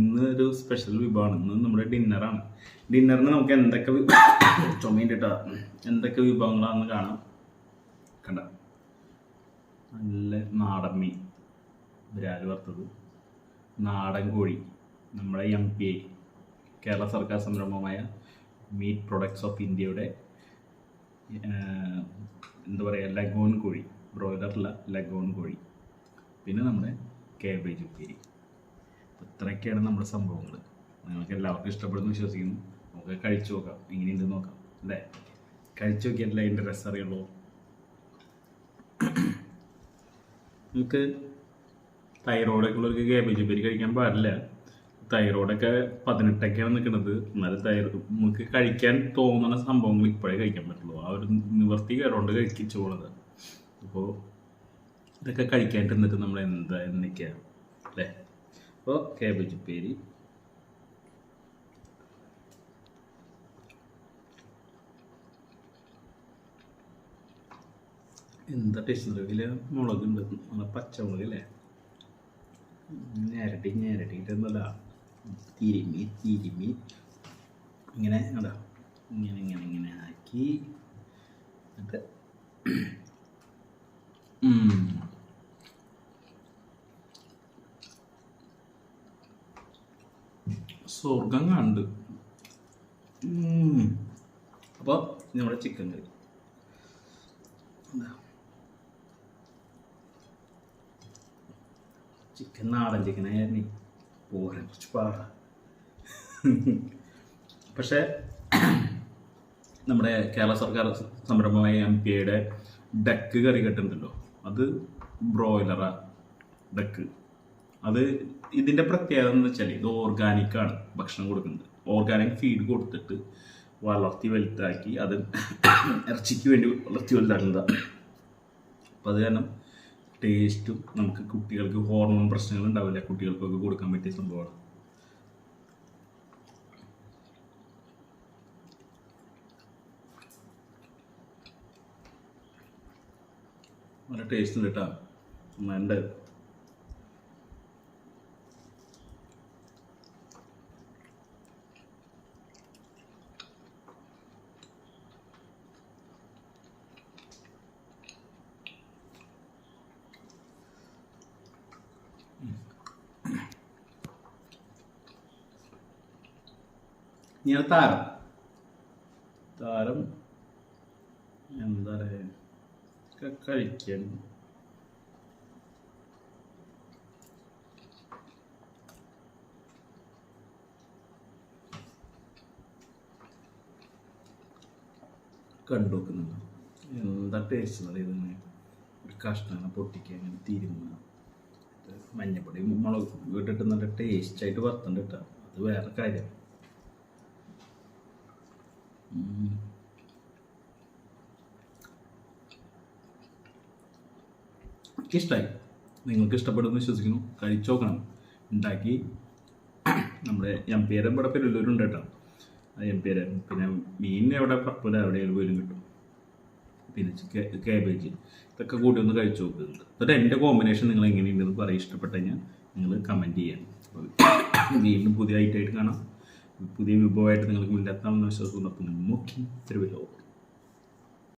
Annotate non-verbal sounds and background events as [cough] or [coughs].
ഇന്ന് ഒരു സ്പെഷ്യൽ വിഭവമാണ്. ഇന്ന് നമ്മുടെ ഡിന്നറാണ് ഡിന്നറിന് നമുക്ക് എന്തൊക്കെ വി- [coughs] ചുമയിട്ടാ എന്തൊക്കെ വിഭവങ്ങളാണെന്ന് കാണാം. കണ്ട. നല്ല നാടൻ മീൻ. ബ്രാൽ വറുത്തത്? നാടൻ കോഴി. നമ്മുടെ എം പി ഐ കേരള സർക്കാർ സംരംഭമായ മീറ്റ് പ്രൊഡക്ട്സ് ഓഫ് ഇന്ത്യയുടെ എന്താ പറയുക ലഗോൺ കോഴി. ബ്രോയിലറിലെ ലഗോൺ കോഴി. പിന്നെ നമ്മുടെ കേബേജ് ഉപ്പേരി. അപ്പോൾ ഇത്രയൊക്കെയാണ് നമ്മുടെ സംഭവങ്ങൾ നിങ്ങൾക്ക് എല്ലാവർക്കും ഇഷ്ടപ്പെടുന്നു വിശ്വസിക്കുന്നു. നമുക്ക് കഴിച്ചു നോക്കാം. എങ്ങനെയുണ്ടെന്ന് നോക്കാം. അല്ലേ? കഴിച്ചു നോക്കിയല്ലേ അതിന്റെ രസം അറിയുള്ളൂ. നമുക്ക് തൈറോയിഡൊക്കെ ഉള്ളവർക്ക് കേബേജ് ഉപ്പേരി കഴിക്കാൻ പാടില്ല. തൈറോയിഡൊക്കെ പതിനെട്ടൊക്കെയാണ് നിൽക്കുന്നത്. എന്നാലും തൈറോ നമുക്ക് കഴിക്കാൻ തോന്നുന്ന സംഭവങ്ങൾ ഇപ്പോഴേ കഴിക്കാൻ പറ്റുള്ളൂ. ആ ഒരു നിവർത്തി കേടുകൊണ്ട് കഴിക്കിച്ചു പോണത്. അപ്പോൾ ഇതൊക്കെ നിൽക്കുന്ന നമ്മൾ എന്താ എന്നൊക്കെയാണ് അല്ലേ? അപ്പോൾ കേബേജ് ഉപ്പേരി എന്താ ടേസ്റ്റ് ഇതിൽ മുളകുണ്ട് നല്ല പച്ചമുളക് അല്ലേ ഞരട്ടി ഞരട്ടിയിട്ടൊന്നുമല്ല തിരുമ്മി തിരുമ്മി ഇങ്ങനെ അതാ ഇങ്ങനെ ഇങ്ങനെ ഇങ്ങനെ ആക്കി. എന്നിട്ട് സ്വർഗം കണ്ട് അപ്പോൾ നമ്മുടെ ചിക്കൻ കറി. ചിക്കൻ നാടൻ ചിക്കനായിരുന്നു പോരാൻ കുറച്ച് പാടാ. പക്ഷേ നമ്മുടെ കേരള സർക്കാർ സംരംഭമായ എം പി ഐയുടെ ഡക്ക് കറി കെട്ടുണ്ടല്ലോ. അത് ബ്രോയിലറാ ഡക്ക്. അത് ഇതിന്റെ പ്രത്യേകത എന്ന് വെച്ചാൽ ഇത് ഓർഗാനിക്കാണ് ഭക്ഷണം കൊടുക്കുന്നത്. ഓർഗാനിക് ഫീഡ് കൊടുത്തിട്ട് വളർത്തി വലുതാക്കി അത് ഇറച്ചിക്ക് വേണ്ടി വളർത്തി വലുതാക്കുന്നതാണ് അപ്പോൾ അത് കാരണം ടേസ്റ്റും നമുക്ക് കുട്ടികൾക്ക് ഹോർമോൺ പ്രശ്നങ്ങൾ ഉണ്ടാവില്ല. കുട്ടികൾക്കൊക്കെ കൊടുക്കാൻ പറ്റിയ സംഭവമാണ്. നല്ല ടേസ്റ്റ് ഉണ്ട് കേട്ടോ. നല്ല ഞാൻ താരം. താരം എന്താ പറയുക കഴിക്കാൻ കണ്ടു നോക്കുന്നുണ്ട്? എന്താ ടേസ്റ്റ് എന്ന് പറയുന്നത് ഒരു കഷ്ണം പൊട്ടിക്കുക അങ്ങനെ മഞ്ഞപ്പൊടി മുളക് ഇട്ടിട്ട് നല്ല ടേസ്റ്റായിട്ട് വറുത്തുണ്ട് കേട്ടോ. അത് വേറെ കാര്യം. ഇഷ്ടമായി നിങ്ങൾക്ക് ഇഷ്ടപ്പെടുമെന്ന് വിശ്വസിക്കുന്നു. കഴിച്ചു നോക്കണം. ഉണ്ടാക്കി [clears throat] നമ്മുടെ എം പി ആരെ ഇവിടെ പെരുല്ലൂരുണ്ട് കേട്ടോ. എം പി ആരെ പിന്നെ മീൻ എവിടെ പപ്പല എവിടെയെങ്കിലും പോലും കിട്ടും. പിന്നെ കേബേജ് ഇതൊക്കെ കൂട്ടി ഒന്ന് കഴിച്ചു നോക്കുന്നുണ്ട് എന്നിട്ട് എന്റെ കോമ്പിനേഷൻ നിങ്ങൾ എങ്ങനെയുണ്ടെന്ന് പറയും ഇഷ്ടപ്പെട്ടു കഴിഞ്ഞാൽ നിങ്ങൾ കമന്റ് ചെയ്യാം വീണ്ടും പുതിയ ഐറ്റമായിട്ട് കാണാം. പുതിയ വിഭവമായിട്ട് നിങ്ങൾക്ക് മുന്നിലെത്താമെന്ന് വിശ്വസിക്കുന്നു അപ്പം നോക്കി തരുമല്ലോ